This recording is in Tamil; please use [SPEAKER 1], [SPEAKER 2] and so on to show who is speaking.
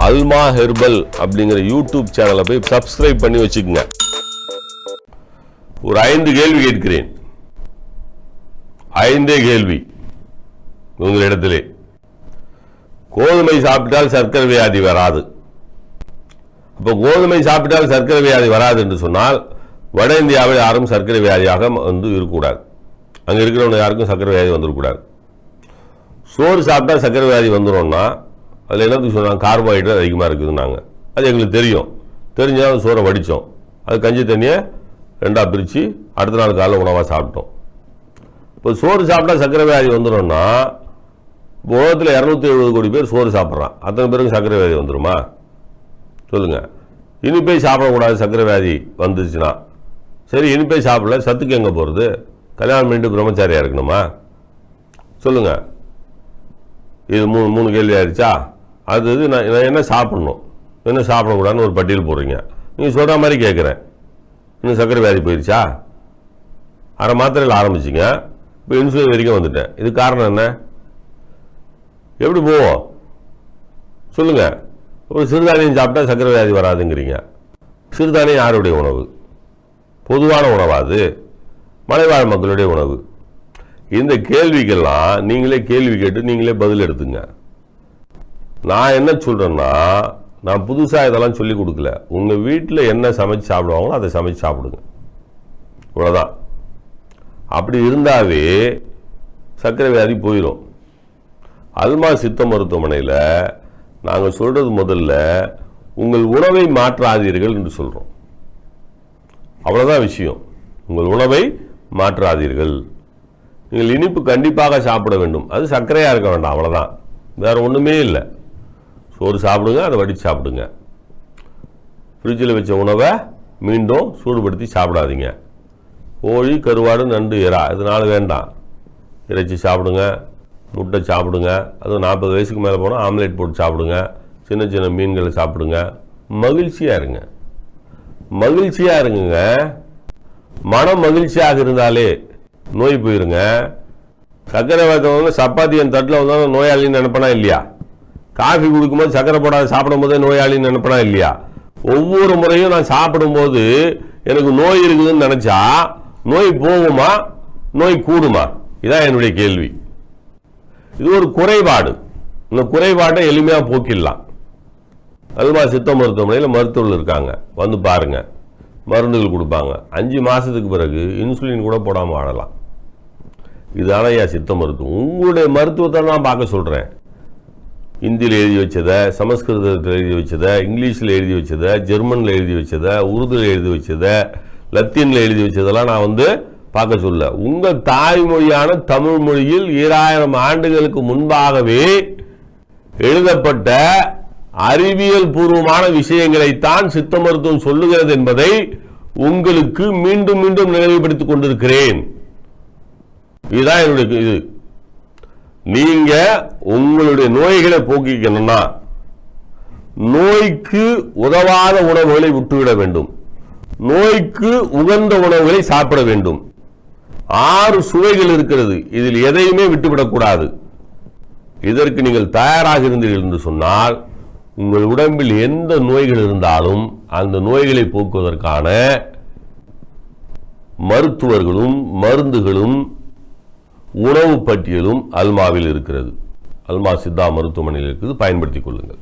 [SPEAKER 1] அல்மா ஹெர்பல் அப்படிங்கிற யூடியூப் சேனலை போய் சப்ஸ்கிரைப் பண்ணி வச்சுக்கோங்க. ஒரு ஐந்து கேள்வி கேட்கிறேன். ஐந்தே கேள்வி. உங்களிடத்திலே. கோதுமை சாப்பிட்டால் சர்க்கரை வியாதி வராது. அப்போ கோதுமை சாப்பிட்டால் சர்க்கரை வியாதி வராது என்று சொன்னால் வட இந்தியாவில் யாரும் சர்க்கரை வியாதியாக வந்து இருக்கக்கூடாது. அங்கே இருக்கிறவங்க யாருக்கும் சர்க்கரை வியாதி வந்துடக்கூடாது. சோறு சாப்பிட்டா சர்க்கரை வியாதி வந்துடும்னா அதில் என்னத்துக்கு சொன்னாங்க கார்போஹைட்ரேட் அதிகமாக இருக்குதுன்னாங்க. அது எங்களுக்கு தெரியும். தெரிஞ்சால் அது சோறை வடித்தோம் அது கஞ்சி தண்ணியை ரெண்டாக பிரித்து அடுத்த நாள் காலைல உணவாக சாப்பிட்டோம். இப்போ சோறு சாப்பிட்டா சர்க்கரை வியாதி வந்துடும்னா உலகத்தில் இரநூத்தி எழுபது கோடி பேர் சோறு சாப்பிட்றான். அத்தனை பேருக்கு சர்க்கரை வியாதி வந்துருமா? சொல்லுங்கள் இனிப்பே சாப்பிடக்கூடாது சர்க்கரை வியாதி வந்துச்சுன்னா. சரி இனிப்பே சாப்பிடல சத்துக்கு எங்கே போகிறது கல்யாணம் பண்ணிட்டு பிரம்மச்சாரியாக இருக்கணுமா? சொல்லுங்கள் இது மூணு மூணு கேள்வி ஆயிடுச்சா அது நான் நான் என்ன சாப்பிட்ணும்? என்ன சாப்பிடக்கூடாதுன்னு ஒரு பட்டியல் போடுறீங்க. நீங்கள் சொல்கிற மாதிரி கேட்குறேன். இன்னும் சர்க்கரை வியாதி போயிடுச்சா அரை மாத்திரையில் ஆரம்பிச்சிங்க. இப்போ இன்சுலின் வரைக்கும் வந்துட்டேன். இது காரணம் என்ன? எப்படி போவோம்? சொல்லுங்கள் ஒரு சிறுதானியம் சாப்பிட்டா சர்க்கரை வியாதி வராதுங்கிறீங்க. சிறுதானியம் யாருடைய உணவு? பொதுவான உணவா அது? மலைவாழ் மக்களுடைய உணவு. இந்த கேள்விக்கெல்லாம் நீங்களே கேள்வி கேட்டு நீங்களே பதில் எடுத்துங்க. நான் என்ன சொல்கிறேன்னா நான் புதுசாக இதெல்லாம் சொல்லி கொடுக்கல. உங்கள் வீட்டில் என்ன சமைச்சு சாப்பிடுவாங்களோ அதை சமைச்சு சாப்பிடுங்க. இவ்வளோதான் அப்படி இருந்தாவே சர்க்கரை வியாதி போயிடும் அல்மா சித்த மருத்துவமனையில் நாங்கள் சொல்கிறது முதல்ல உங்கள் உணவை மாற்றாதீர்கள் என்று சொல்கிறோம் அவ்வளோதான் விஷயம். உங்கள் உணவை மாற்றாதீர்கள். நீங்கள் இனிப்பு கண்டிப்பாக சாப்பிட வேண்டும். அது சர்க்கரையாக இருக்க வேண்டாம் அவ்வளோதான் வேறு ஒன்றுமே இல்லை. சோறு சாப்பிடுங்க அதை வடித்து சாப்பிடுங்க. ஃப்ரிட்ஜில் வச்ச உணவை மீண்டும் சூடுபடுத்தி சாப்பிடாதீங்க. கோழி கருவாடு நண்டு இறா இதனால வேண்டாம். இறைச்சி சாப்பிடுங்க முட்டை சாப்பிடுங்க அதுவும் நாற்பது வயசுக்கு மேலே போனால் ஆம்லேட் போட்டு சாப்பிடுங்க சின்ன சின்ன மீன்களை சாப்பிடுங்க. மகிழ்ச்சியாக இருங்க. மகிழ்ச்சியாக இருங்குங்க. மனம் மகிழ்ச்சியாக இருந்தாலே நோய் போயிருங்க. சர்க்கரை வைத்தவங்க சப்பாத்தி என் தட்டில் வந்தாலும் நோயாளின்னு நினைப்பனா இல்லையா? காஃபி குடிக்கும்போது சக்கரை போடாத சாப்பிடும்போதே நோயாளின்னு நினைப்பனா இல்லையா? ஒவ்வொரு முறையும் நான் சாப்பிடும்போது எனக்கு நோய் இருக்குதுன்னு நினச்சா நோய் போகுமா நோய் கூடுமா? இதான் என்னுடைய கேள்வி. இது ஒரு குறைபாடு. இந்த குறைபாட்டை எளிமையாக போக்கிடலாம். அல்வா சித்த மருத்துவமனையில் மருத்துவர்கள் இருக்காங்க. வந்து பாருங்க. மருந்துகள் கொடுப்பாங்க. அஞ்சு மாதத்துக்கு பிறகு இன்சுலின் கூட போடாமல் வாழலாம். இதுதான ஐயா சித்த மருத்துவம். உங்களுடைய மருத்துவத்தை நான் பார்க்க சொல்கிறேன் ஹிந்தியில் எழுதி வச்சதை சமஸ்கிருதத்தில் எழுதி வச்சதை இங்கிலீஷில் எழுதி வச்சதை ஜெர்மனில் எழுதி வச்சதை உருதுல எழுதி வச்சதை லத்தீனில் எழுதி வச்சதெல்லாம் நான் வந்து பார்க்க சொல்ல உங்கள் தாய்மொழியான தமிழ் மொழியில் ஈராயிரம் ஆண்டுகளுக்கு முன்பாகவே எழுதப்பட்ட அறிவியல் பூர்வமான விஷயங்களைத்தான் சித்த மருத்துவம் சொல்லுகிறது என்பதை உங்களுக்கு மீண்டும் மீண்டும் நினைவுபடுத்திக் கொண்டிருக்கிறேன். இதுதான் என்னுடைய இது. நீங்க உங்களுடைய நோய்களை போக்கிக்கணும்னா நோய்க்கு உதவாத உணவுகளை விட்டுவிட வேண்டும். நோய்க்கு உகந்த உணவுகளை சாப்பிட வேண்டும். ஆறு சுவைகள் இருக்கிறது. இதில் எதையுமே விட்டுவிடக்கூடாது. இதற்கு நீங்கள் தயாராக இருந்தீர்கள் என்று சொன்னால் உங்கள் உடம்பில் எந்த நோய்கள் இருந்தாலும் அந்த நோய்களை போக்குவதற்கான மருத்துவர்களும் மருந்துகளும் உணவு பட்டியலும் அல்மாவில் இருக்கிறது. அல்மா சித்தா மருத்துவமனையில் இருக்குது. பயன்படுத்திக் கொள்ளுங்கள்.